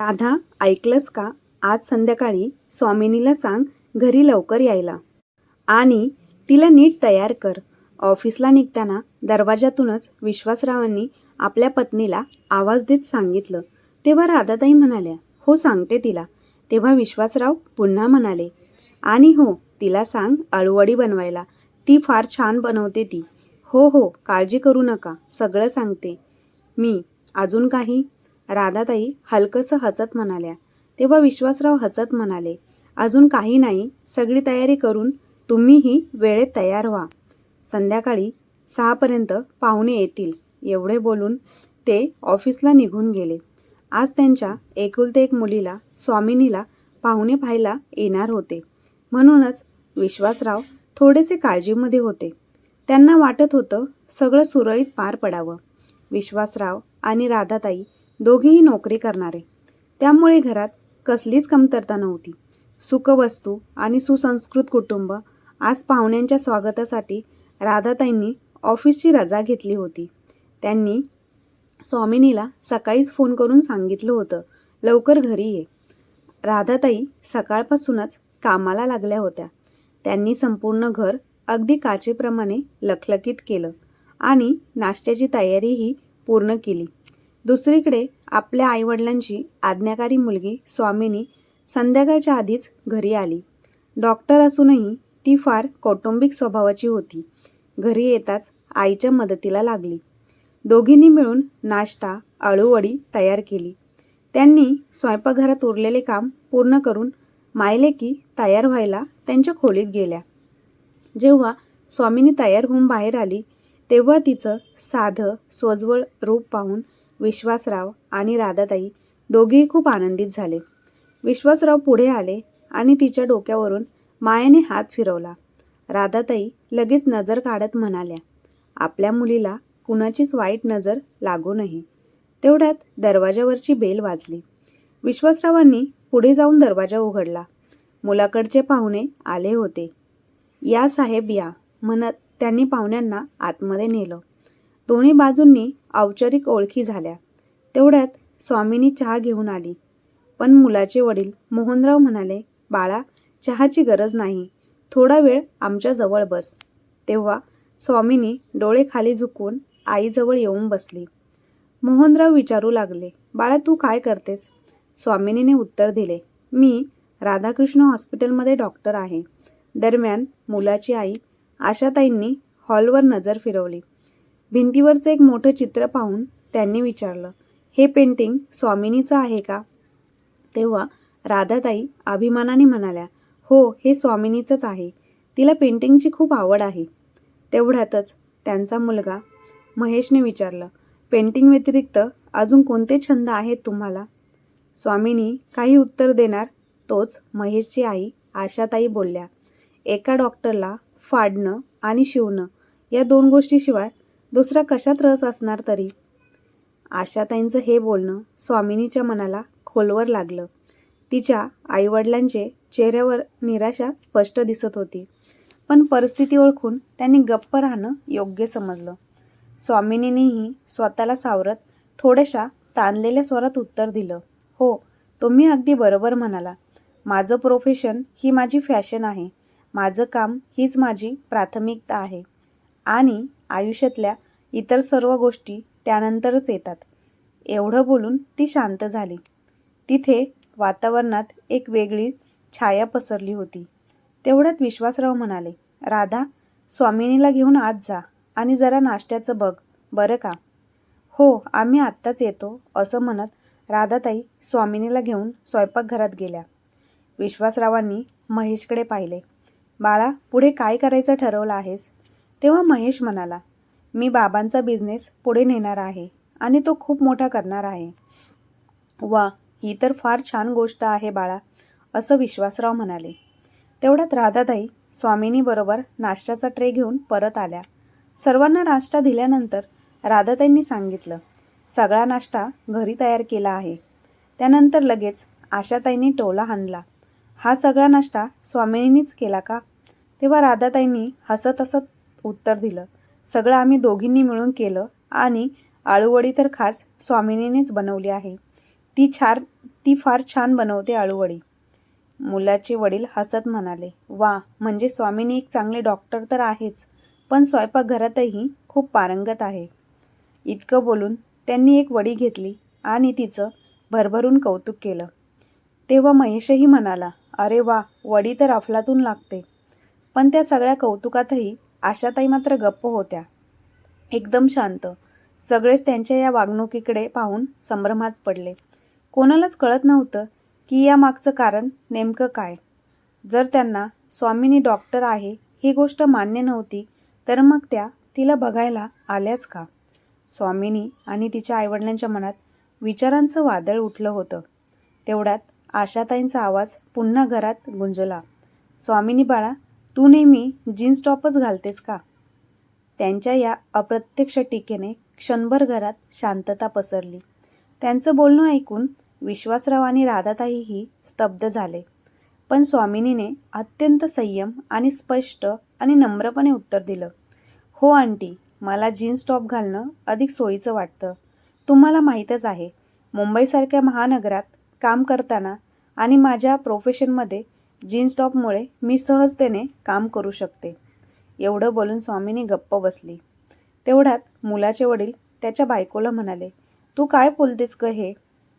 राधा ऐकलंस का? आज संध्याकाळी स्वामिनीला सांग घरी लवकर यायला. आणि तिला नीट तयार कर. ऑफिसला निघताना दरवाजातूनच विश्वासरावांनी आपल्या पत्नीला आवाज देत सांगितलं. तेव्हा राधाताई म्हणाल्या हो सांगते तिला. तेव्हा विश्वासराव पुन्हा म्हणाले आणि हो तिला सांग अळूवडी बनवायला. ती फार छान बनवते ती. हो हो काळजी करू नका सगळं सांगते. मी अजून काही राधाताई हलकंसं हसत म्हणाल्या. तेव्हा विश्वासराव हसत म्हणाले अजून काही नाही. सगळी तयारी करून तुम्हीही वेळेत तयार व्हा. संध्याकाळी सहापर्यंत पाहुणे येतील. एवढे बोलून ते ऑफिसला निघून गेले. आज त्यांच्या एकुलते एक मुलीला स्वामिनीला पाहुणे पाहायला येणार होते. म्हणूनच विश्वासराव थोडेसे काळजीमध्ये होते. त्यांना वाटत होतं सगळं सुरळीत पार पडावं. विश्वासराव आणि राधाताई दोघेही नोकरी करणारे. त्यामुळे घरात कसलीच कमतरता नव्हती. सुखवस्तू आणि सुसंस्कृत कुटुंब आज पाहुण्यांच्या स्वागतासाठी राधाताईंनी ऑफिसची रजा घेतली होती. त्यांनी स्वामिनीला सकाळीच फोन करून सांगितलं होतं लवकर घरी ये. राधाताई सकाळपासूनच कामाला लागल्या होत्या. त्यांनी संपूर्ण घर अगदी काचेप्रमाणे लखलखीत केलं आणि नाश्त्याची तयारीही पूर्ण केली. दुसरीकडे आपल्या आईवडिलांची आज्ञाकारी मुलगी स्वामिनी संध्याकाळच्या आधीच घरी आली. डॉक्टर असूनही ती फार कौटुंबिक स्वभावाची होती. घरी येताच आईच्या मदतीला लागली. दोघींनी मिळून नाश्ता अळूवडी तयार केली. त्यांनी स्वयंपाकघरात उरलेले काम पूर्ण करून मायलेकी तयार व्हायला त्यांच्या खोलीत गेल्या. जेव्हा स्वामिनी तयार होऊन बाहेर आली तेव्हा तिचं साधं स्वजवळ रूप पाहून विश्वासराव आणि राधाताई दोघेही खूप आनंदित झाले. विश्वासराव पुढे आले आणि तिच्या डोक्यावरून मायाने हात फिरवला. राधाताई लगेच नजर काढत म्हणाल्या आपल्या मुलीला कुणाचीच वाईट नजर लागू नये. तेवढ्यात दरवाजावरची बेल वाजली. विश्वासरावांनी पुढे जाऊन दरवाजा उघडला. मुलाकडचे पाहुणे आले होते. या साहेब या म्हणत त्यांनी पाहुण्यांना आतमध्ये नेलं. दोन्ही बाजूंनी औपचारिक ओळखी झाल्या. तेवढ्यात स्वामिनी चहा घेऊन आली. पण मुलाचे वडील मोहनराव म्हणाले बाळा चहाची गरज नाही. थोडा वेळ आमच्याजवळ बस. तेव्हा स्वामिनी डोळे खाली झुकवून आईजवळ येऊन बसली. मोहनराव विचारू लागले बाळा तू काय करतेस? स्वामिनीने उत्तर दिले मी राधाकृष्ण हॉस्पिटलमध्ये डॉक्टर आहे. दरम्यान मुलाची आई आशाताईंनी हॉलवर नजर फिरवली. भिंतीवरचं एक मोठं चित्र पाहून त्यांनी विचारलं हे पेंटिंग स्वामिनीचं आहे का? तेव्हा राधाताई अभिमानाने म्हणाल्या हो हे स्वामिनीचंच आहे. तिला पेंटिंगची खूप आवड आहे. तेवढ्यातच त्यांचा मुलगा महेशने विचारलं पेंटिंग व्यतिरिक्त अजून कोणते छंद आहेत तुम्हाला? स्वामिनी काही उत्तर देणार? तोच महेशची आई आशाताई बोलल्या एका डॉक्टरला फाडणं आणि शिवणं या दोन गोष्टीशिवाय दुसरा कशात रस असणार तरी? आशाताईंचं हे बोलणं स्वामिनीच्या मनाला खोलवर लागलं. तिच्या आईवडिलांचे चेहऱ्यावर निराशा स्पष्ट दिसत होती. पण परिस्थिती ओळखून त्यांनी गप्प राहणं योग्य समजलं. स्वामिनीनेही स्वतःला सावरत थोड्याशा ताणलेल्या स्वरात उत्तर दिलं. हो तुम्ही अगदी बरोबर म्हणाला. माझं प्रोफेशन ही माझी फॅशन आहे. माझं काम हीच माझी प्राथमिकता आहे. आणि आयुष्यातल्या इतर सर्व गोष्टी त्यानंतरच येतात. एवढं बोलून ती शांत झाली. तिथे वातावरणात एक वेगळी छाया पसरली होती. तेवढ्यात विश्वासराव म्हणाले राधा स्वामिनीला घेऊन आत जा आणि जरा नाश्त्याचं बघ बरं का? हो आम्ही आत्ताच येतो असं म्हणत राधाताई स्वामिनीला घेऊन स्वयंपाकघरात गेल्या. विश्वासरावांनी महेशकडे पाहिले. बाळा पुढे काय करायचं ठरवलं आहेस? तेव्हा महेश म्हणाला मी बाबांचा बिझनेस पुढे नेणार आहे आणि तो खूप मोठा करणार आहे. वा ही तर फार छान गोष्ट आहे बाळा असं विश्वासराव म्हणाले. तेवढ्यात राधाताई स्वामिनीबरोबर नाश्त्याचा ट्रे घेऊन परत आल्या. सर्वांना नाश्ता दिल्यानंतर राधाताईंनी सांगितलं सगळा नाश्ता घरी तयार केला आहे. त्यानंतर लगेच आशाताईंनी टोला हाणला हा सगळा नाश्ता स्वामिनीनीच केला का? तेव्हा राधाताईंनी हसत हसत उत्तर दिलं. सगळं आम्ही दोघींनी मिळून केलं आणि आळूवडी तर खास स्वामिनीनेच बनवली आहे. ती छान ती फार छान बनवते आळूवडी. मुलाचे वडील हसत म्हणाले वा म्हणजे स्वामीनी एक चांगले डॉक्टर तर आहेच पण स्वयंपाकघरातही खूप पारंगत आहे. इतकं बोलून त्यांनी एक वडी घेतली आणि तिचं भरभरून कौतुक केलं. तेव्हा महेशही म्हणाला अरे वा वडी तर अफलातून लागते. पण त्या सगळ्या कौतुकातही आशाताई मात्र गप्प होत्या. एकदम शांत. सगळेच त्यांच्या या वागणुकीकडे पाहून संभ्रमात पडले. कोणालाच कळत नव्हतं की या मागचं कारण नेमकं काय. जर त्यांना स्वामीनी डॉक्टर आहे ही गोष्ट मान्य नव्हती तर मग त्या तिला बघायला आल्याच का? स्वामीनी आणि तिच्या आईवडिलांच्या मनात विचारांचं वादळ उठलं होतं. तेवढ्यात आशाताईंचा आवाज पुन्हा घरात गुंजला. स्वामिनी बाळा तू नेहमी जीन्स टॉपच घालतेस का? त्यांच्या या अप्रत्यक्ष टीकेने क्षणभर घरात शांतता पसरली. त्यांचं बोलणं ऐकून विश्वासराव आणि राधाताईही स्तब्ध झाले. पण स्वामिनीने अत्यंत संयम आणि स्पष्ट आणि नम्रपणे उत्तर दिलं. हो आंटी मला जीन्स टॉप घालणं अधिक सोयीचं वाटतं. तुम्हाला माहीतच आहे मुंबईसारख्या महानगरात काम करताना आणि माझ्या प्रोफेशनमध्ये जीन्स टॉपमुळे मी सहजतेने काम करू शकते. एवढं बोलून स्वामीनी गप्प बसली. तेवढ्यात मुलाचे वडील त्याच्या बायकोला म्हणाले तू काय बोलतेस ग हे?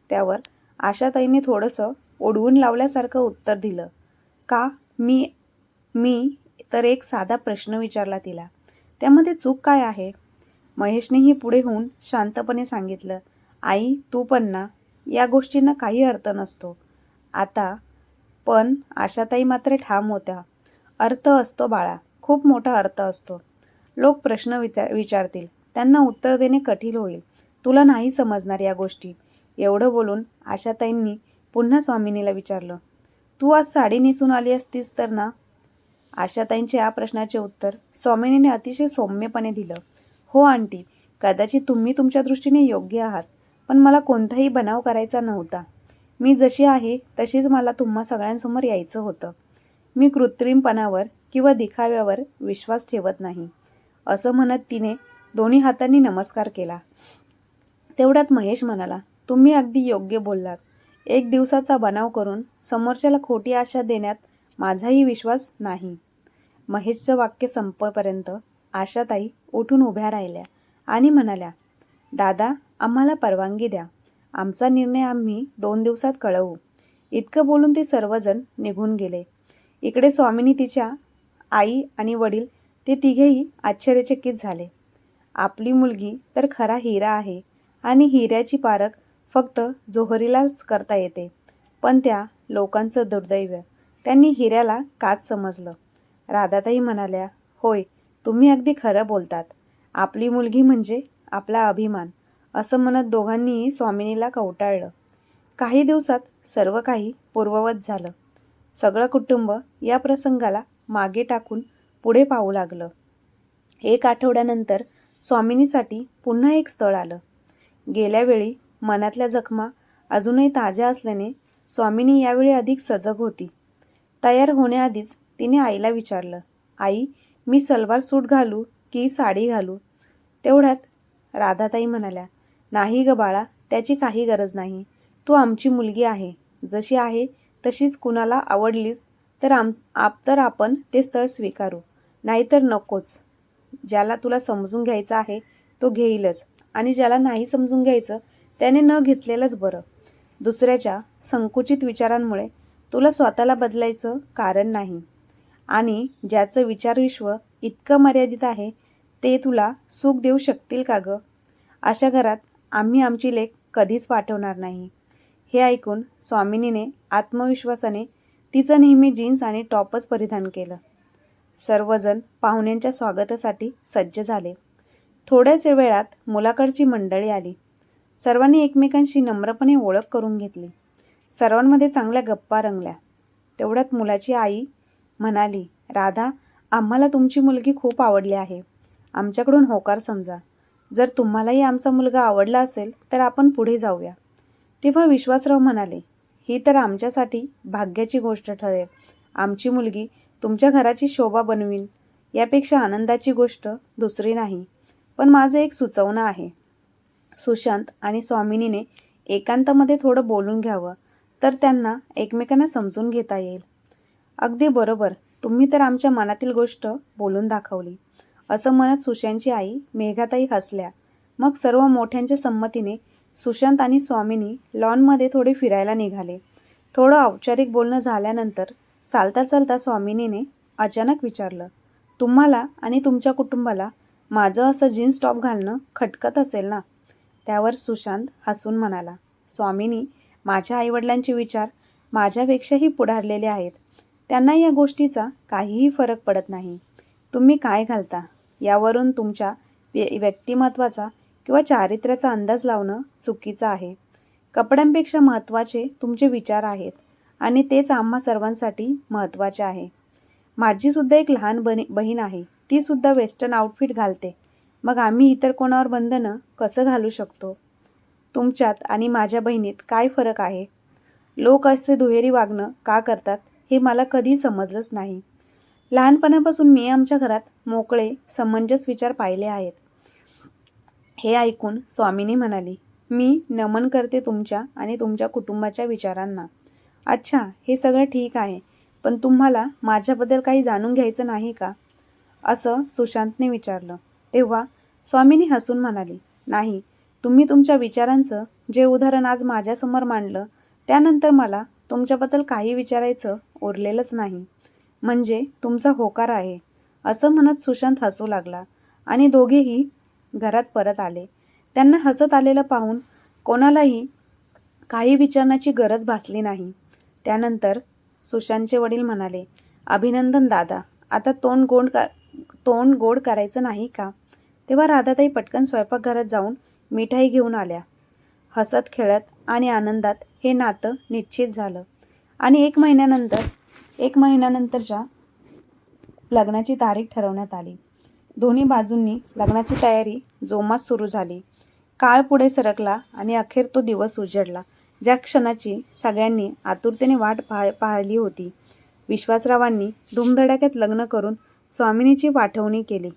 त्यावर आशाताईने थोडंसं ओढवून लावल्यासारखं उत्तर दिलं. का? मी मी तर एक साधा प्रश्न विचारला तिला. त्यामध्ये चूक काय आहे? महेशनेही पुढे होऊन शांतपणे सांगितलं आई तू पण ना या गोष्टींना काही अर्थ नसतो. आता पण आशाताई मात्र ठाम होत्या. अर्थ असतो बाळा खूप मोठा अर्थ असतो. लोक प्रश्न विचार विचारतील. त्यांना उत्तर देणे कठीण होईल. तुला नाही समजणार या गोष्टी. एवढं बोलून आशाताईंनी पुन्हा स्वामिनीला विचारलं तू आज साडी नेसून आली असतीस तर ना? आशाताईंच्या या प्रश्नाचे उत्तर स्वामिनीने अतिशय सौम्यपणे दिलं हो आंटी कदाचित तुम्ही तुमच्या दृष्टीने योग्य आहात पण मला कोणताही बनाव करायचा नव्हता. मी जशी आहे तशीच मला तुम्हा सगळ्यांसमोर यायचं होतं. मी कृत्रिमपणावर किंवा दिखाव्यावर विश्वास ठेवत नाही. असं म्हणत तिने दोन्ही हातांनी नमस्कार केला. तेवढ्यात महेश म्हणाला तुम्ही अगदी योग्य बोललात. एक दिवसाचा बनाव करून समोरच्याला खोटी आशा देण्यात माझाही विश्वास नाही. महेशचं वाक्य संपपर्यंत आशाताई उठून उभ्या राहिल्या आणि म्हणाल्या दादा आम्हाला परवानगी द्या. आमचा निर्णय आम्ही दोन दिवसात कळवू. इतकं बोलून ते सर्वजण निघून गेले. इकडे स्वामिनी तिच्या आई आणि वडील ते तिघेही आश्चर्यचकित झाले. आपली मुलगी तर खरा हिरा आहे आणि हिऱ्याची पारख फक्त जोहरीलाच करता येते. पण त्या लोकांचं दुर्दैव त्यांनी हिऱ्याला काच समजलं. राधाताई म्हणाल्या होय तुम्ही अगदी खरं बोलतात. आपली मुलगी म्हणजे आपला अभिमान. असं म्हणत दोघांनीही स्वामिनीला कवटाळलं. काही दिवसात सर्व काही पूर्ववत झालं. सगळं कुटुंब या प्रसंगाला मागे टाकून पुढे पाहू लागलं. एक आठवड्यानंतर स्वामिनीसाठी पुन्हा एक स्थळ आलं. गेल्यावेळी मनातल्या जखमा अजूनही ताज्या असल्याने स्वामिनी यावेळी अधिक सजग होती. तयार होण्याआधीच तिने आईला विचारलं आई मी सलवार सूट घालू की साडी घालू? तेवढ्यात राधाताई म्हणाल्या नाही ग बाळा त्याची काही गरज नाही. तू आमची मुलगी आहे. जशी आहे तशीच कुणाला आवडलीस तर आम आप तर आपण ते स्थळ स्वीकारू. नाहीतर नकोच. ज्याला तुला समजून घ्यायचं आहे तो घेईलच. आणि ज्याला नाही समजून घ्यायचं त्याने न घेतलेलंच बरं. दुसऱ्याच्या संकुचित विचारांमुळे तुला स्वतःला बदलायचं कारण नाही. आणि ज्याचं विचारविश्व इतकं मर्यादित आहे ते तुला सुख देऊ शकतील का गं? अशा घरात आम्ही आमची लेख कधीच पाठवणार नाही. हे ऐकून स्वामिनीने आत्मविश्वासाने तिचं नेहमी जीन्स आणि टॉपच परिधान केलं. सर्वजण पाहुण्यांच्या स्वागतासाठी सज्ज झाले. थोड्याच वेळात मुलाकडची मंडळी आली. सर्वांनी एकमेकांशी नम्रपणे ओळख करून घेतली. सर्वांमध्ये चांगल्या गप्पा रंगल्या. तेवढ्यात मुलाची आई म्हणाली राधा आम्हाला तुमची मुलगी खूप आवडली आहे. आमच्याकडून होकार समजा. जर तुम्हालाही आमचा मुलगा आवडला असेल तर आपण पुढे जाऊया. तेव्हा विश्वासराव म्हणाले ही तर आमच्यासाठी भाग्याची गोष्ट ठरेल. आमची मुलगी तुमच्या घराची शोभा बनवीन. यापेक्षा आनंदाची गोष्ट दुसरी नाही. पण माझं एक सुचवणं आहे. सुशांत आणि स्वामिनीने एकांतामध्ये थोडं बोलून घ्यावं तर त्यांना एकमेकांना समजून घेता येईल. अगदी बरोबर. तुम्ही तर आमच्या मनातील गोष्ट बोलून दाखवली. असं म्हणत सुशांतची आई मेघाताई हसल्या. मग सर्व मोठ्यांच्या संमतीने सुशांत आणि स्वामिनी लॉनमध्ये थोडे फिरायला निघाले. थोडं औपचारिक बोलणं झाल्यानंतर चालता चालता स्वामिनीने अचानक विचारलं तुम्हाला आणि तुमच्या कुटुंबाला माझं असं जीन्स टॉप घालणं खटकत असेल ना? त्यावर सुशांत हसून म्हणाला स्वामिनी माझ्या आईवडिलांचे विचार माझ्यापेक्षाही पुढारलेले आहेत. त्यांना या गोष्टीचा काहीही फरक पडत नाही. तुम्ही काय घालता? यावरून तुमच्या व्य- व्यक्तिमत्वाचा किंवा चारित्र्याचा अंदाज लावणं चुकीचं आहे. कपड्यांपेक्षा महत्त्वाचे तुमचे विचार आहेत आणि तेच आम्हा सर्वांसाठी महत्त्वाचे आहे. माझीसुद्धा एक लहान बनी बहीण आहे. तीसुद्धा वेस्टर्न आउटफिट घालते. मग आम्ही इतर कोणावर बंधनं कसं घालू शकतो? तुमच्यात आणि माझ्या बहिणीत काय फरक आहे? लोक असे दुहेरी वागणं का करतात हे मला कधी समजलंच नाही. लहानपणापासून मी आमच्या घरात मोकळे समंजस विचार पाहिले आहेत. हे ऐकून स्वामिनी म्हणाली मी नमन करते तुमच्या आणि तुमच्या कुटुंबाच्या विचारांना. अच्छा हे सगळं ठीक आहे पण तुम्हाला माझ्याबद्दल काही जाणून घ्यायचं नाही का? असं सुशांतने विचारलं. तेव्हा स्वामिनी हसून म्हणाली नाही तुम्ही तुमच्या विचारांचं जे उदाहरण आज माझ्यासमोर मांडलं त्यानंतर मला तुमच्याबद्दल काही विचारायचं उरलेलंच नाही. म्हणजे तुमचा होकार आहे असं म्हणत सुशांत हसू लागला आणि दोघेही घरात परत आले. त्यांना हसत आलेलं पाहून कोणालाही काही विचारण्याची गरज भासली नाही. त्यानंतर सुशांतचे वडील म्हणाले अभिनंदन दादा आता तोंड गोड का तोंड गोड करायचं नाही का? तेव्हा राधाताई पटकन स्वयंपाकघरात जाऊन मिठाई घेऊन आल्या. हसत खेळत आणि आनंदात हे नातं निश्चित झालं. आणि एक महिन्यानंतर एक महिन्यानंतरच्या लग्नाची तारीख ठरवण्यात आली. दोन्ही बाजूंनी लग्नाची तयारी जोमात सुरू झाली. काळ पुढे सरकला आणि अखेर तो दिवस उजडला. ज्या क्षणाची सगळ्यांनी आतुरतेने वाट पाह पाहिली होती विश्वासरावांनी धुमधडाक्यात लग्न करून स्वामिनीची पाठवणी केली.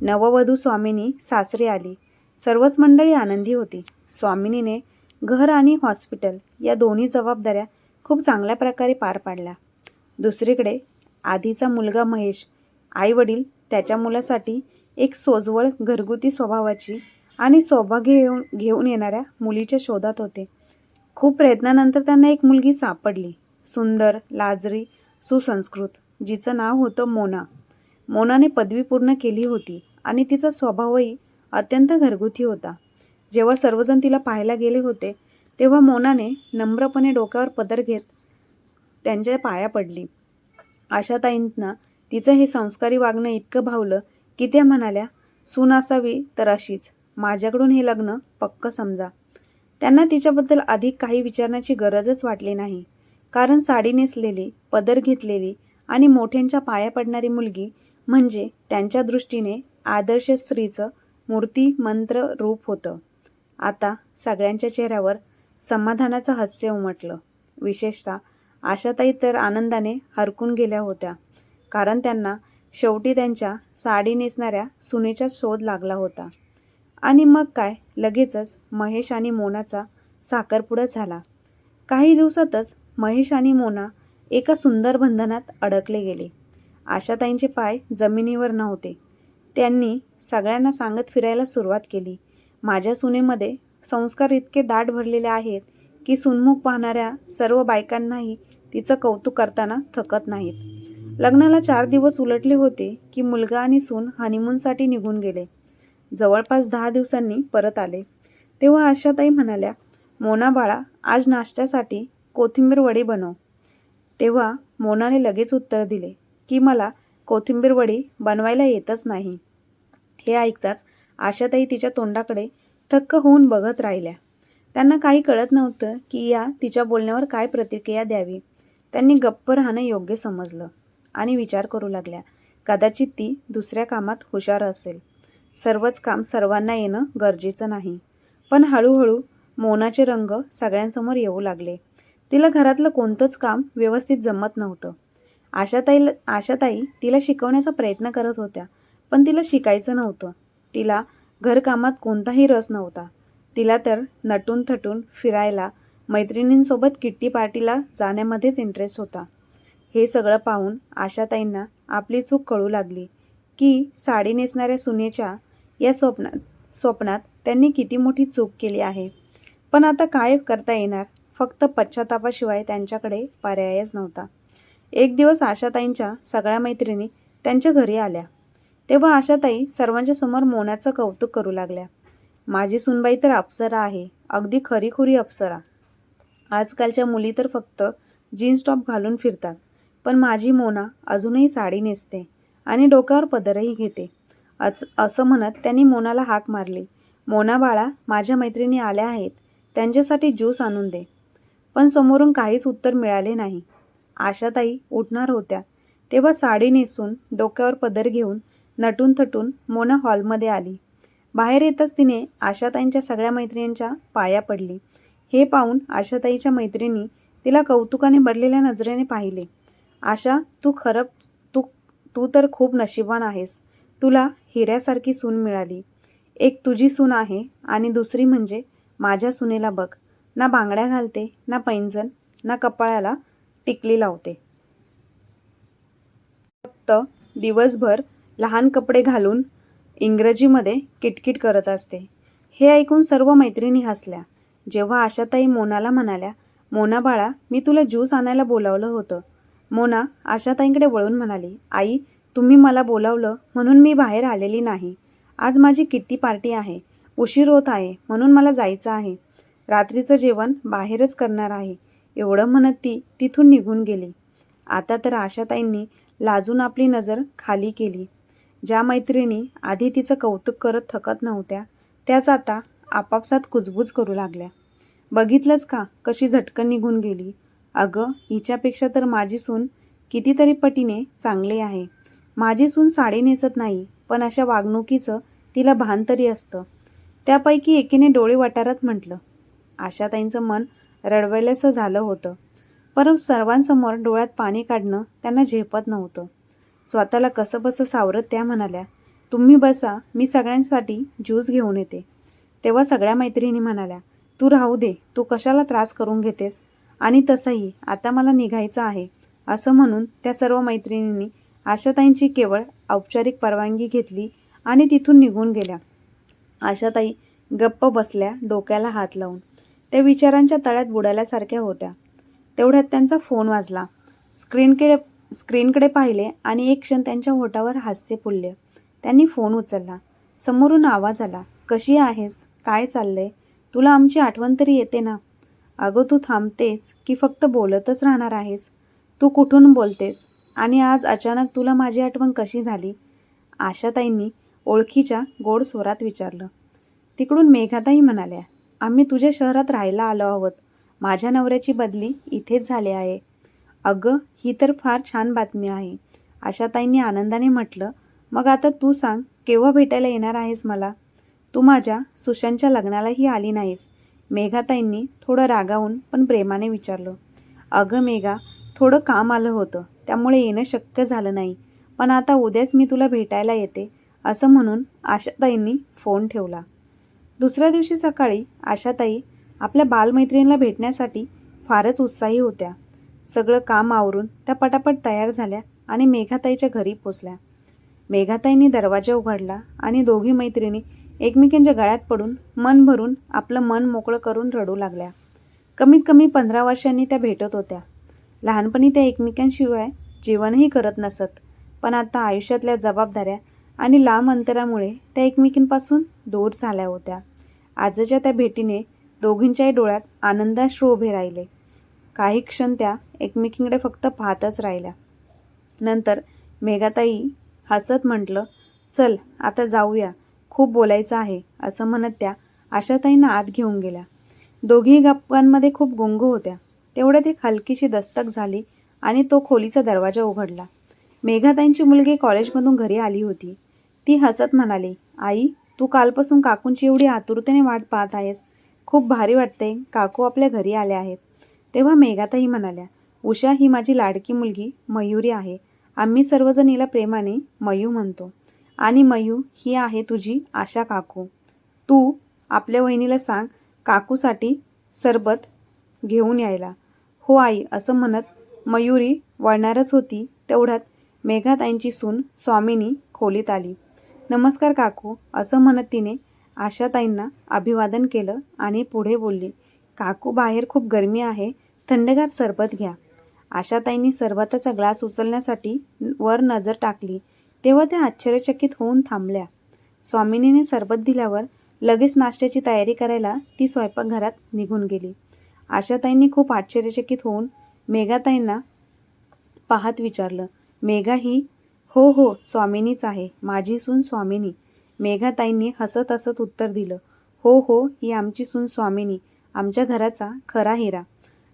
नववधू स्वामिनी सासरे आली. सर्वच मंडळी आनंदी होती. स्वामिनीने घर आणि हॉस्पिटल या दोन्ही जबाबदाऱ्या खूप चांगल्या प्रकारे पार पाडल्या. दुसरीकडे आधीचा मुलगा महेश आईवडील त्याच्या मुलासाठी एक सोजवळ घरगुती स्वभावाची आणि सौभाग्य घेऊन घेऊन येणाऱ्या मुलीच्या शोधात होते. खूप प्रयत्नानंतर त्यांना एक मुलगी सापडली सुंदर लाजरी सुसंस्कृत जिचं नाव होतं मोना. मोनाने पदवी पूर्ण केली होती आणि तिचा स्वभावही अत्यंत घरगुती होता. जेव्हा सर्वजण तिला पाहायला गेले होते तेव्हा मोनाने नम्रपणे डोक्यावर पदर घेत त्यांच्या पाया पडली. आशाताईंना तिचं हे संस्कारी वागणं इतकं भावलं की त्या म्हणाल्या सून असावी तर अशीच. माझ्याकडून हे लग्न पक्क समजा. त्यांना तिच्याबद्दल अधिक काही विचारण्याची गरजच वाटली नाही. कारण साडी नेसलेली पदर घेतलेली आणि मोठ्यांच्या पाया पडणारी मुलगी म्हणजे त्यांच्या दृष्टीने आदर्श स्त्रीचं मूर्ती मंत्र रूप होतं. आता सगळ्यांच्या चेहऱ्यावर समाधानाचं हास्य उमटलं. विशेषतः आशाताई तर आनंदाने हरकून गेल्या होत्या. कारण त्यांना शेवटी त्यांच्या साडी नेसणाऱ्या सुनेचा शोध लागला होता. आणि मग काय? लगेचच महेश आणि मोनाचा साखरपुडा झाला. काही दिवसातच महेश आणि मोना एका सुंदर बंधनात अडकले गेले. आशाताईंचे पाय जमिनीवर नव्हते. त्यांनी सगळ्यांना सांगत फिरायला सुरुवात केली. माझ्या सुनेमध्ये संस्कार इतके दाट भरलेले आहेत की सुनमुख पाहणाऱ्या सर्व बायकांनाही तिचं कौतुक करताना थकत नाहीत. लग्नाला चार दिवस उलटले होते की मुलगा आणि सून हनीमूनसाठी निघून गेले. जवळपास दहा दिवसांनी परत आले. तेव्हा आशाताई म्हणाल्या मोना बाळा आज नाश्त्यासाठी कोथिंबीर वडी बनव. तेव्हा मोनाने लगेच उत्तर दिले की मला कोथिंबीर वडी बनवायला येतच नाही. हे ऐकताच आशाताई तिच्या तोंडाकडे थक्क होऊन बघत राहिल्या. त्यांना काही कळत नव्हतं की या तिच्या बोलण्यावर काय प्रतिक्रिया द्यावी. त्यांनी गप्प राहणं योग्य समजलं आणि विचार करू लागल्या. कदाचित ती दुसऱ्या कामात हुशार असेल. सर्वच काम सर्वांना येणं गरजेचं नाही. पण हळूहळू मोनाचे रंग सगळ्यांसमोर येऊ लागले. तिला घरातलं कोणतंच काम व्यवस्थित जमत नव्हतं. आशाताई आशाताई तिला शिकवण्याचा प्रयत्न करत होत्या पण तिला शिकायचं नव्हतं. तिला घरकामात कोणताही रस नव्हता. तिला तर नटून थटून फिरायला मैत्रिणींसोबत किट्टी पार्टीला जाण्यामध्येच इंटरेस्ट होता. हे सगळं पाहून आशाताईंना आपली चूक कळू लागली की साडी नेसणाऱ्या सुनेच्या या स्वप्नात स्वप्नात त्यांनी किती मोठी चूक केली आहे. पण आता काय करता येणार? फक्त पश्चातापाशिवाय त्यांच्याकडे पर्यायच नव्हता. एक दिवस आशाताईंच्या सगळ्या मैत्रिणी त्यांच्या घरी आल्या. तेव्हा आशाताई सर्वांच्या समोर मोनाचं कौतुक करू लागल्या. माझी सुनबाई तर अप्सरा आहे. अगदी खरीखुरी अप्सरा. आजकालच्या मुली तर फक्त जीन्स टॉप घालून फिरतात. पण माझी मोना अजूनही साडी नेसते आणि डोक्यावर पदरही घेते. अच असं म्हणत त्यांनी मोनाला हाक मारली. मोना बाळा माझ्या मैत्रिणी आल्या आहेत. त्यांच्यासाठी ज्यूस आणून दे. पण समोरून काहीच उत्तर मिळाले नाही. आशाताई उठणार होत्या. तेव्हा साडी नेसून डोक्यावर पदर घेऊन नटून थटून मोना हॉलमध्ये आली. बाहेर येताच तिने आशाताईंच्या सगळ्या मैत्रिणींच्या पाया पडली. हे पाहून आशाताईच्या मैत्रिणी तिला कौतुकाने भरलेल्या नजरेने पाहिले. आशा तू खरं तू तू तर खूप नशिबान आहेस. तुला हिऱ्यासारखी सून मिळाली. एक तुझी सून आहे आणि दुसरी म्हणजे माझ्या सुनेला बघ. ना बांगड्या घालते ना पैंजण ना कपाळाला टिकली लावते. फक्त दिवसभर लहान कपडे घालून इंग्रजीमध्ये किटकिट करत असते. हे ऐकून सर्व मैत्रिणी हसल्या. जेव्हा आशाताई मोनाला म्हणाल्या मोना बाळा मी तुला ज्यूस आणायला बोलावलं होतं. मोना आशाताईंकडे वळून म्हणाली आई तुम्ही मला बोलावलं म्हणून मी बाहेर आलेली नाही. आज माझी किट्टी पार्टी आहे. उशीर होत आहे म्हणून मला जायचं आहे. रात्रीचं जेवण बाहेरच करणार आहे. एवढं म्हणत ती तिथून निघून गेली. आता तर आशाताईंनी लाजून आपली नजर खाली केली. ज्या मैत्रिणी आधी तिचं कौतुक करत थकत नव्हत्या त्याच आता आपापसात कुजबूज करू लागल्या. बघितलंच का कशी झटकन निघून गेली? अगं हिच्यापेक्षा तर माझी सून कितीतरी पटीने चांगली आहे. माझी सून साडी नेसत नाही पण अशा वागणुकीचं तिला भान तरी असतं. त्यापैकी एकीने डोळे वटारत म्हटलं आशाताईंचं मन रडवल्याचं झालं होतं. परत सर्वांसमोर डोळ्यात पाणी काढणं त्यांना झेपत नव्हतं. स्वतःला कसं बसं सावरत त्या म्हणाल्या तुम्ही बसा मी सगळ्यांसाठी ज्यूस घेऊन येते. तेव्हा सगळ्या मैत्रिणी म्हणाल्या तू राहू दे तू कशाला त्रास करून घेतेस? आणि तसंही आता मला निघायचं आहे. असं म्हणून त्या सर्व मैत्रिणींनी आशाताईंची केवळ औपचारिक परवानगी घेतली आणि तिथून निघून गेल्या. आशाताई गप्प बसल्या डोक्याला हात लावून. त्या विचारांच्या तळ्यात बुडाल्यासारख्या होत्या. तेवढ्यात त्यांचा फोन वाजला. स्क्रीनकडे स्क्रीनकडे पाहिले आणि एक क्षण त्यांच्या ओठावर हास्य फुलले. त्यांनी फोन उचलला. समोरून आवाज आला कशी आहेस? काय चाललंय? तुला आमची आठवण तरी येते ना? अगं तू थांबतेस की फक्त बोलतच राहणार आहेस? तू कुठून बोलतेस? आणि आज अचानक तुला माझी आठवण कशी झाली? आशाताईंनी ओळखीच्या गोड स्वरात विचारलं. तिकडून मेघाताई म्हणाल्या आम्ही तुझ्या शहरात राहायला आलो आहोत. माझ्या नवऱ्याची बदली इथेच झाली आहे. अगं ही तर फार छान बातमी आहे. आशाताईंनी आनंदाने म्हटलं मग आता तू सांग केव्हा भेटायला येणार आहेस मला? तू माझ्या सुशांतच्या लग्नालाही आली नाहीस. मेघाताईंनी थोडं रागावून पण प्रेमाने विचारलं अगं मेघा थोडं काम आलं होतं त्यामुळे येणं शक्य झालं नाही. पण आता उद्याच मी तुला भेटायला येते असं म्हणून आशाताईंनी फोन ठेवला. दुसऱ्या दिवशी सकाळी आशाताई आपल्या बालमैत्रिणीला भेटण्यासाठी फारच उत्साही होत्या. सगळं काम आवरून त्या पटापट तयार झाल्या आणि मेघाताईच्या घरी पोचल्या. मेघाताईंनी दरवाजा उघडला आणि दोघी मैत्रिणी एकमेकांच्या गळ्यात पडून मन भरून आपलं मन मोकळं करून रडू लागल्या. कमीत कमी पंधरा वर्षांनी त्या भेटत होत्या. लहानपणी त्या एकमेकांशिवाय जीवनही करत नसत पण आता आयुष्यातल्या जबाबदाऱ्या आणि लांब अंतरामुळे त्या एकमेकींपासून दूर झाल्या होत्या. आजच्या त्या भेटीने दोघींच्याही डोळ्यात आनंदाश्रू उभे राहिले. काही क्षण त्या एकमेकींकडे फक्त पाहतच राहिल्या. नंतर मेघाताई हसत म्हटलं चल आता जाऊया. खूप बोलायचं आहे असं म्हणत त्या आशाताईंना आत घेऊन गेल्या. दोघी गप्पांमध्ये खूप गुंग होत्या. तेवढ्यात एक हलकीशी दस्तक झाली आणि तो खोलीचा दरवाजा उघडला. मेघाताईंची मुलगी कॉलेजमधून घरी आली होती. ती हसत म्हणाली आई तू कालपासून काकूंची एवढी आतुरतेने वाट पाहत आहेस. खूप भारी वाटते काकू आपल्या घरी आल्या आहेत. तेव्हा मेघाताई म्हणाल्या उषा ही माझी लाडकी मुलगी मयुरी आहे. आम्ही सर्वजण हिला प्रेमाने मयू म्हणतो. आणि मयू ही आहे तुझी आशा काकू. तू आपल्या वहिनीला सांग काकूसाठी सरबत घेऊन यायला. हो आई असं म्हणत मयुरी वळणारच होती. तेवढ्यात मेघाताईंची सून स्वामिनी खोलीत आली. नमस्कार काकू असं म्हणत तिने आशाताईंना अभिवादन केलं आणि पुढे बोलली काकू बाहेर खूप गरमी आहे. थंडगार सरबत घ्या. आशाताईंनी सरबताचा ग्लास उचलण्यासाठी वर नजर टाकली. तेव्हा त्या आश्चर्यचकित होऊन थांबल्या. स्वामिनीने सरबत दिल्यावर लगेच नाश्त्याची तयारी करायला ती स्वयंपाकघरात निघून गेली. आशाताईंनी खूप आश्चर्यचकित होऊन मेघाताईंना पाहत विचारलं मेघा ही हो हो स्वामिनीच आहे. माझी सून स्वामिनी. मेघाताईंनी हसत हसत उत्तर दिलं हो हो ही आमची सून स्वामिनी. आमच्या घराचा खरा हिरा.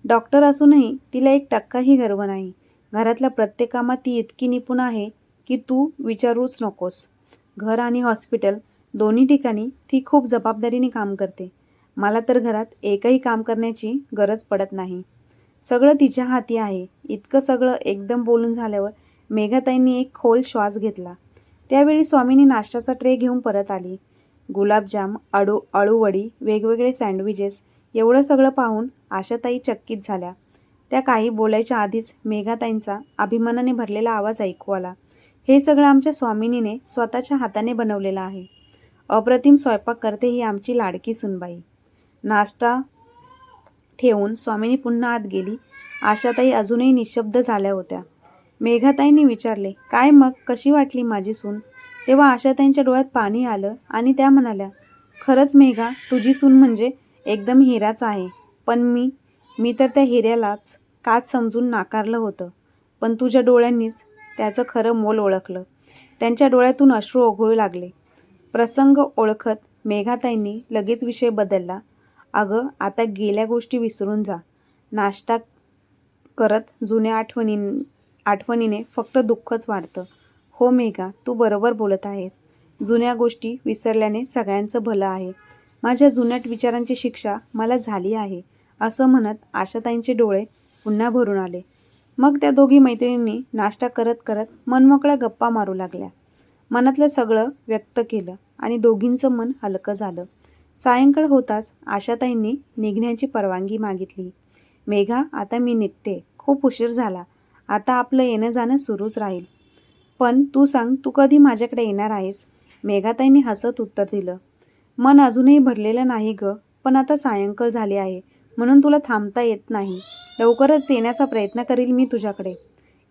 डॉक्टर असूनही तिला एक टक्काही गर्व नाही. घरातल्या प्रत्येक कामात ती इतकी निपुण आहे की तू विचारूच नकोस. घर आणि हॉस्पिटल दोन्ही ठिकाणी ती खूप जबाबदारीने काम करते. मला तर घरात एकही काम करण्याची गरज पडत नाही. सगळं तिच्या हाती आहे. इतकं सगळं एकदम बोलून झाल्यावर मेघाताईंनी एक खोल श्वास घेतला. त्यावेळी स्वामीनी नाश्त्याचा ट्रे घेऊन परत आली. गुलाबजाम अडू अळूवडी वेगवेगळे सँडविचेस एवढं सगळं पाहून आशाताई चक्कीत झाल्या. त्या काही बोलायच्या आधीच मेघाताईंचा अभिमानाने भरलेला आवाज ऐकू आला. हे सगळं आमच्या स्वामिनीने स्वतःच्या हाताने बनवलेलं आहे. अप्रतिम स्वयंपाक करते ही आमची लाडकी सुनबाई. नाश्ता ठेवून स्वामिनी पुन्हा आत गेली. आशाताई अजूनही निशब्द झाल्या होत्या. मेघाताईंनी विचारले काय मग? कशी वाटली माझी सून? तेव्हा आशाताईंच्या डोळ्यात पाणी आलं आणि त्या म्हणाल्या खरंच मेघा तुझी सून म्हणजे एकदम हिराच आहे. पण मी मी तर त्या हिऱ्यालाच काच समजून नाकारलं होतं. पण तुझ्या डोळ्यांनीच त्याचं खरं मोल ओळखलं. त्यांच्या डोळ्यातून अश्रू ओघळू लागले. प्रसंग ओळखत मेघाताईंनी लगेच विषय बदलला. अगं आता गेल्या गोष्टी विसरून जा. नाश्ता करत जुन्या आठवणी आठवणीने फक्त दुःखच वाढतं. हो मेघा तू बरोबर बोलत आहेस. जुन्या गोष्टी विसरल्याने सगळ्यांचं भलं आहे. माझ्या जुन्याट विचारांची शिक्षा मला झाली आहे असं म्हणत आशाताईंचे डोळे पुन्हा भरून आले. मग त्या दोघी मैत्रिणींनी नाश्ता करत करत मनमोकळ्या गप्पा मारू लागल्या. मनातलं सगळं व्यक्त केलं आणि दोघींचं मन हलकं झालं. सायंकाळ होताच आशाताईंनी निघण्याची परवानगी मागितली. मेघा आता मी निघते. खूप उशीर झाला. आता आपलं येणं जाणं सुरूच राहील. पण तू सांग तू कधी माझ्याकडे येणार आहेस? मेघाताईंनी हसत उत्तर दिलं. मन अजूनही भरलेलं नाही ग पण आता सायंकाळ झाले आहे म्हणून तुला थांबता येत नाही. लवकरच येण्याचा प्रयत्न करील मी तुझ्याकडे.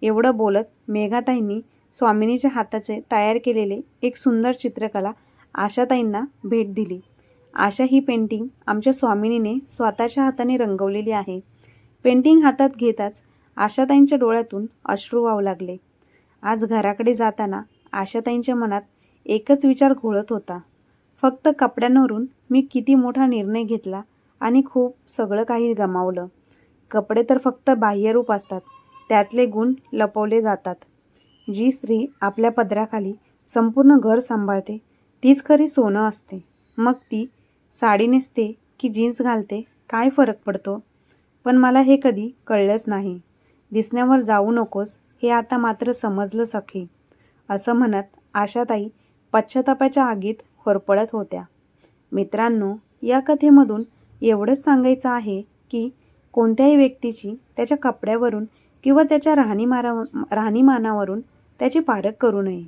एवढं बोलत मेघाताईंनी स्वामिनीच्या हाताचे तयार केलेले एक सुंदर चित्रकला आशाताईंना भेट दिली. आशा ही पेंटिंग आमच्या स्वामिनीने स्वतःच्या हाताने रंगवलेली आहे. पेंटिंग हातात घेताच आशाताईंच्या डोळ्यातून अश्रू वाहू लागले. आज घराकडे जाताना आशाताईंच्या मनात एकच विचार घोळत होता. फक्त कपड्यांवरून मी किती मोठा निर्णय घेतला आणि खूप सगळं काही गमावलं. कपडे तर फक्त बाह्यरूप असतात त्यातले गुण लपवले जातात. जी स्त्री आपल्या पदराखाली संपूर्ण घर सांभाळते तीच खरी सोनं असते. मग ती साडी नेसते की जीन्स घालते काय फरक पडतो? पण मला हे कधी कळलंच नाही. दिसण्यावर जाऊ नकोस हे आता मात्र समजलं सखी. असं म्हणत आशाताई पश्चातापाच्या आगीत फरफडत होत्या. मित्रांनो या कथेमधून एवढंच सांगायचं आहे की कोणत्याही व्यक्तीची त्याच्या कपड्यावरून किंवा त्याच्या राहणीमारा राहणीमानावरून त्याची पारख करू नये.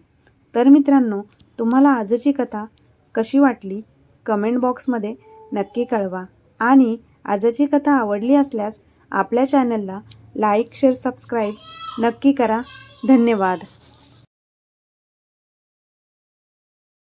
तर मित्रांनो तुम्हाला आजची कथा कशी वाटली? कमेंट बॉक्समध्ये नक्की कळवा. आणि आजची कथा आवडली असल्यास आपल्या चॅनलला लाईक शेअर सबस्क्राईब नक्की करा. धन्यवाद.